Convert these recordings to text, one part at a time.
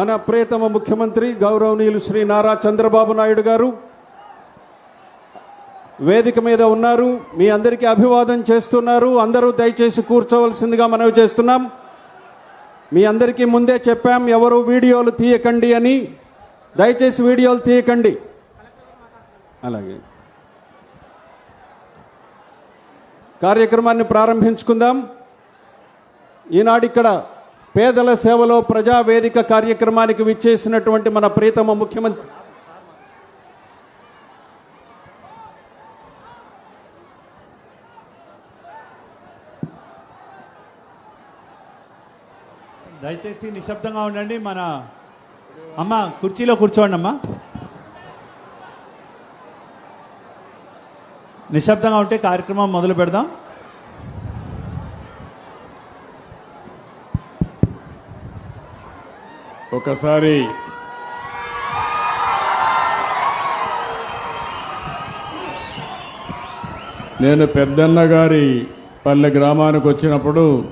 మన ప్రియతమ ముఖ్యమంత్రి గౌరవనీయులు శ్రీ నారా చంద్రబాబు నాయుడు గారు వేదిక మీద ఉన్నారు. మీ అందరికీ అభివాదం చేస్తున్నారు. అందరూ దయచేసి కూర్చోవలసిందిగా మనవి చేస్తున్నాం. మీ అందరికీ ముందే చెప్పాం ఎవరు వీడియోలు తీయకండి అని. దయచేసి వీడియోలు తీయకండి. అలాగే. కార్యక్రమాన్ని ప్రారంభించుకుందాం. ఈనాడు ఇక్కడ పేదల సేవలో ప్రజావేదిక కార్యక్రమానికి విచ్చేసినటువంటి మన ప్రీతమ ముఖ్యమంత్రి. దయచేసి నిశ్శబ్దంగా ఉండండి మన అమ్మ కుర్చీలో కూర్చోండి అమ్మా. నిశ్శబ్దంగా ఉంటే కార్యక్రమం మొదలు పెడదాం. ఒకసారి. నేను పెద్దన్న గారి పల్లె గ్రామానికి వచ్చినప్పుడు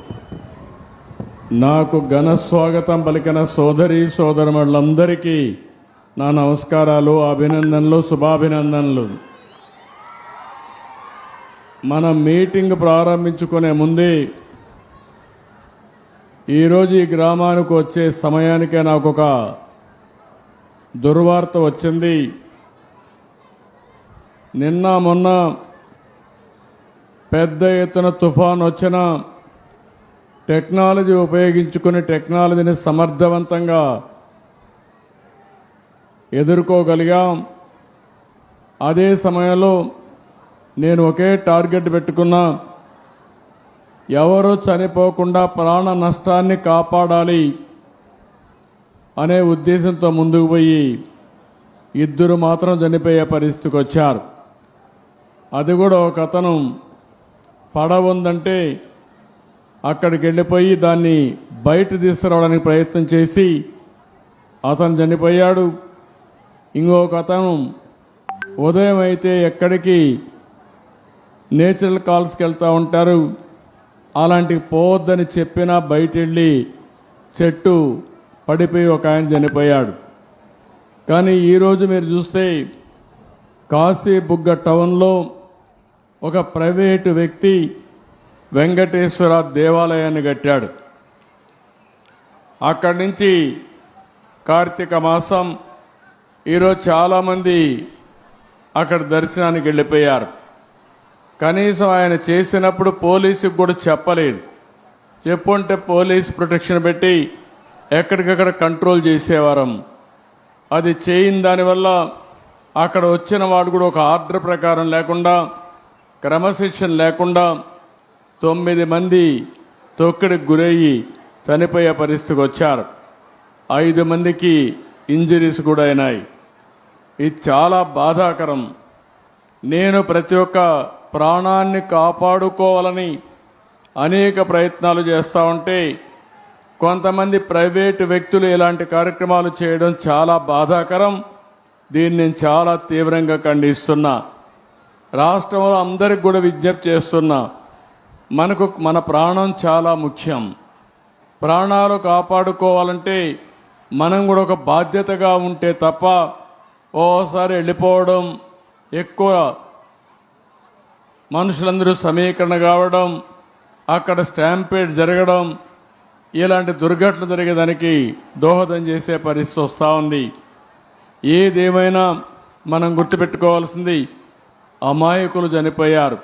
నాకు ఘన స్వాగతం పలికిన సోదరి సోదరులందరికీ నా నమస్కారాలు అభినందనలు శుభాభినందనలు. మన మీటింగ్ ప్రారంభించుకునే ముందే ఈరోజు ఈ గ్రామానికి వచ్చే సమయానికే నాకు ఒక దుర్వార్త వచ్చింది. నిన్న మొన్న పెద్ద ఎత్తున తుఫాన్ వచ్చిన టెక్నాలజీ ఉపయోగించుకుని టెక్నాలజీని సమర్థవంతంగా ఎదుర్కోగలిగాం. అదే సమయంలో నేను ఒకే టార్గెట్ పెట్టుకున్నా. ఎవరు చనిపోకుండా ప్రాణ నష్టాన్ని కాపాడాలి అనే ఉద్దేశంతో ముందుకు పోయి ఇద్దరు మాత్రం చనిపోయే పరిస్థితికి వచ్చారు. అది కూడా ఒక అతను పడవ ఉందంటే అక్కడికి వెళ్ళిపోయి దాన్ని బయట తీసుకురావడానికి ప్రయత్నం చేసి అతను చనిపోయాడు. ఇంకొక అతను ఉదయం అయితే ఎక్కడికి నేచురల్ కాల్స్కి వెళ్తూ ఉంటారు. అలాంటి పోవద్దని చెప్పినా బయట వెళ్ళి చెట్టు పడిపోయి ఒక ఆయన చనిపోయాడు. కానీ ఈరోజు మీరు చూస్తే కాశీబుగ్గ టౌన్లో ఒక ప్రైవేటు వ్యక్తి వెంకటేశ్వర దేవాలయాన్ని కట్టాడు. అక్కడి నుంచి కార్తీక మాసం ఈరోజు చాలామంది అక్కడ దర్శనానికి వెళ్ళిపోయారు. కనీసం ఆయన చేసినప్పుడు పోలీసుకు కూడా చెప్పలేదు. చెప్పుంటే పోలీస్ ప్రొటెక్షన్ పెట్టి ఎక్కడికక్కడ కంట్రోల్ చేసేవారం. అది చేయని దానివల్ల అక్కడ వచ్చిన వాడు కూడా ఒక ఆర్డర్ ప్రకారం లేకుండా క్రమశిక్షణ లేకుండా తొమ్మిది మంది తొక్కిడికి గురయ్యి చనిపోయే పరిస్థితికి వచ్చారు. ఐదు మందికి ఇంజరీస్ కూడా అయినాయి. ఇది చాలా బాధాకరం. నేను ప్రతి ఒక్క ప్రాణాన్ని కాపాడుకోవాలని అనేక ప్రయత్నాలు చేస్తూ ఉంటే కొంతమంది ప్రైవేటు వ్యక్తులు ఇలాంటి కార్యక్రమాలు చేయడం చాలా బాధాకరం. దీన్ని నేను చాలా తీవ్రంగా ఖండిస్తున్నా. రాష్ట్రంలో అందరికి కూడా విజ్ఞప్తి చేస్తున్నా. మనకు మన ప్రాణం చాలా ముఖ్యం. ప్రాణాలు కాపాడుకోవాలంటే మనం కూడా ఒక బాధ్యతగా ఉంటే తప్ప ఓసారి వెళ్ళిపోవడం ఎక్కువ మనుషులందరూ సమీకరణ కావడం అక్కడ స్టాంపేడ్ జరగడం ఇలాంటి దుర్ఘటనలు జరిగేదానికి దోహదం చేసే పరిస్థితి వస్తూ ఉంది. ఏదేమైనా మనం గుర్తుపెట్టుకోవాల్సింది అమాయకులు చనిపోయారు.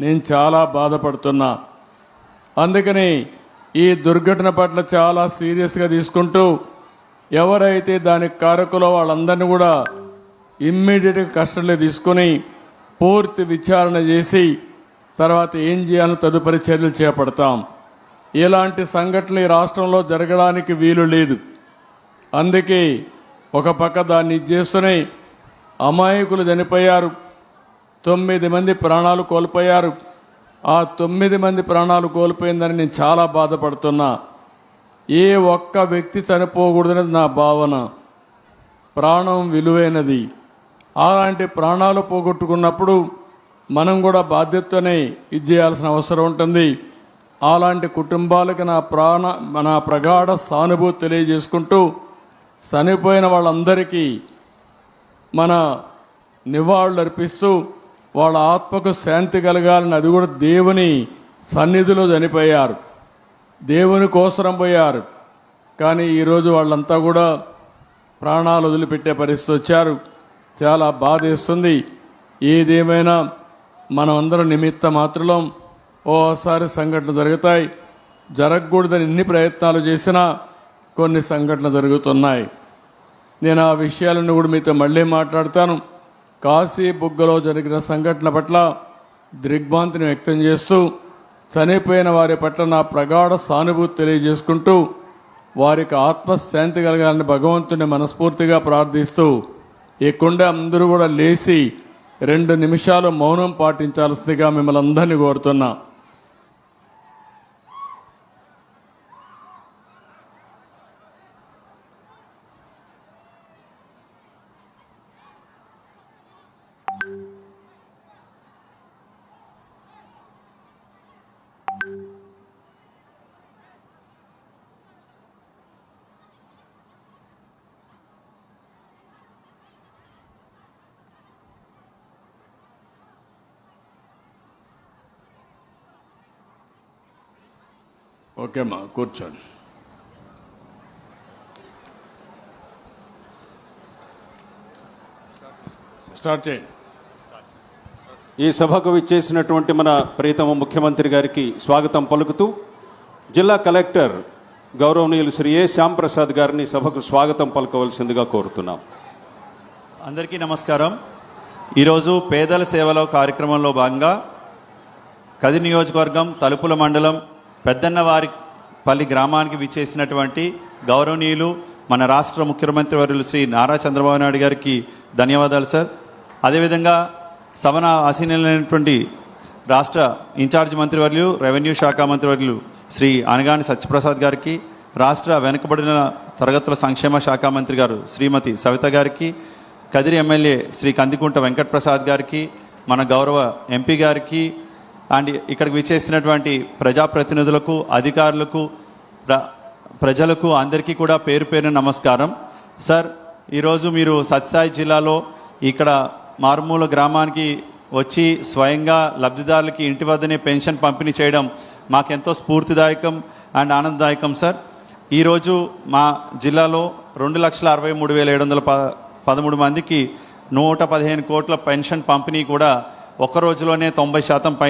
నేను చాలా బాధపడుతున్నా. అందుకని ఈ దుర్ఘటన పట్ల చాలా సీరియస్గా తీసుకుంటూ ఎవరైతే దానికి కారకులో వాళ్ళందరినీ కూడా ఇమ్మీడియట్గా కస్టడీలో తీసుకొని పూర్తి విచారణ చేసి తర్వాత ఏం చేయాలో తదుపరి చర్యలు చేపడతాం. ఇలాంటి సంఘటనలు ఈ రాష్ట్రంలో జరగడానికి వీలు లేదు. అందుకే ఒక పక్క దాన్ని చేస్తూనే అమాయకులు చనిపోయారు. తొమ్మిది మంది ప్రాణాలు కోల్పోయారు. ఆ తొమ్మిది మంది ప్రాణాలు కోల్పోయిందని నేను చాలా బాధపడుతున్నా. ఏ ఒక్క వ్యక్తి చనిపోకూడదనేది నా భావన. ప్రాణం విలువైనది. అలాంటి ప్రాణాలు పోగొట్టుకున్నప్పుడు మనం కూడా బాధ్యతనే ఇది చేయాల్సిన అవసరం ఉంటుంది. అలాంటి కుటుంబాలకు నా ప్రాణ నా ప్రగాఢ సానుభూతి తెలియజేసుకుంటూ చనిపోయిన వాళ్ళందరికీ మన నివాళులు అర్పిస్తూ వాళ్ళ ఆత్మకు శాంతి కలగాలని అది కూడా దేవుని సన్నిధిలో చనిపోయారు. దేవుని కోసరం పోయారు. కానీ ఈరోజు వాళ్ళంతా కూడా ప్రాణాలు వదిలిపెట్టే పరిస్థితి వచ్చారు. చాలా బాధేస్తుంది. ఏదేమైనా మనం అందరం నిమిత్త మాత్రలో ఓసారి సంఘటనలు జరుగుతాయి. జరగకూడదని ఎన్ని ప్రయత్నాలు చేసినా కొన్ని సంఘటనలు జరుగుతున్నాయి. నేను ఆ విషయాలను కూడా మీతో మళ్ళీ మాట్లాడతాను. కాశీ బుగ్గలో జరిగిన సంఘటన పట్ల దిగ్భాంతిని వ్యక్తం చేస్తూ చనిపోయిన వారి పట్ల నా ప్రగాఢ సానుభూతి తెలియజేసుకుంటూ వారికి ఆత్మశాంతి కలగాలని భగవంతుని మనస్ఫూర్తిగా ప్రార్థిస్తూ ఈ కుండ అందరూ కూడా లేచి రెండు నిమిషాలు మౌనం పాటించాల్సిందిగా మిమ్మల్ని అందరినీ కోరుతున్నా. ఓకేమ్మా కూర్చోండి. స్టార్ట్ చేయండి. ఈ సభకు విచ్చేసినటువంటి మన ప్రియతమ ముఖ్యమంత్రి గారికి స్వాగతం పలుకుతూ జిల్లా కలెక్టర్ గౌరవనీయులు శ్రీ ఏ శ్యాంప్రసాద్ గారిని సభకు స్వాగతం పలకవలసిందిగా కోరుతున్నాం. అందరికీ నమస్కారం. ఈరోజు పేదల సేవలో కార్యక్రమంలో భాగంగా కది నియోజకవర్గం తలుపుల మండలం పెద్దన్నవారిపల్లి గ్రామానికి విచ్చేసినటువంటి గౌరవనీయులు మన రాష్ట్ర ముఖ్యమంత్రి వర్యులు శ్రీ నారా చంద్రబాబు నాయుడు గారికి ధన్యవాదాలు సార్. అదేవిధంగా సభన ఆసీనైనటువంటి రాష్ట్ర ఇన్ఛార్జ్ మంత్రివర్యులు రెవెన్యూ శాఖ మంత్రివర్యులు శ్రీ అనగాని సత్యప్రసాద్ గారికి రాష్ట్ర వెనుకబడిన తరగతుల సంక్షేమ శాఖ మంత్రి గారు శ్రీమతి సవిత గారికి కదిరి ఎమ్మెల్యే శ్రీ కందికుంట వెంకటప్రసాద్ గారికి మన గౌరవ ఎంపీ గారికి అండ్ ఇక్కడికి విచ్చేసినటువంటి ప్రజాప్రతినిధులకు అధికారులకు ప్ర ప్రజలకు అందరికీ కూడా పేరు పేరు నమస్కారం. సార్ ఈరోజు మీరు సత్సాయి జిల్లాలో ఇక్కడ మారుమూల గ్రామానికి వచ్చి స్వయంగా లబ్ధిదారులకి ఇంటి వద్దనే పెన్షన్ పంపిణీ చేయడం మాకెంతో స్ఫూర్తిదాయకం అండ్ ఆనందదాయకం సార్. ఈరోజు మా జిల్లాలో రెండు లక్షల అరవై మూడు వేల ఏడు వందల ప పదమూడు మందికి నూట పదిహేను కోట్ల పెన్షన్ పంపిణీ కూడా ఒక రోజులోనే తొంభై శాతం పై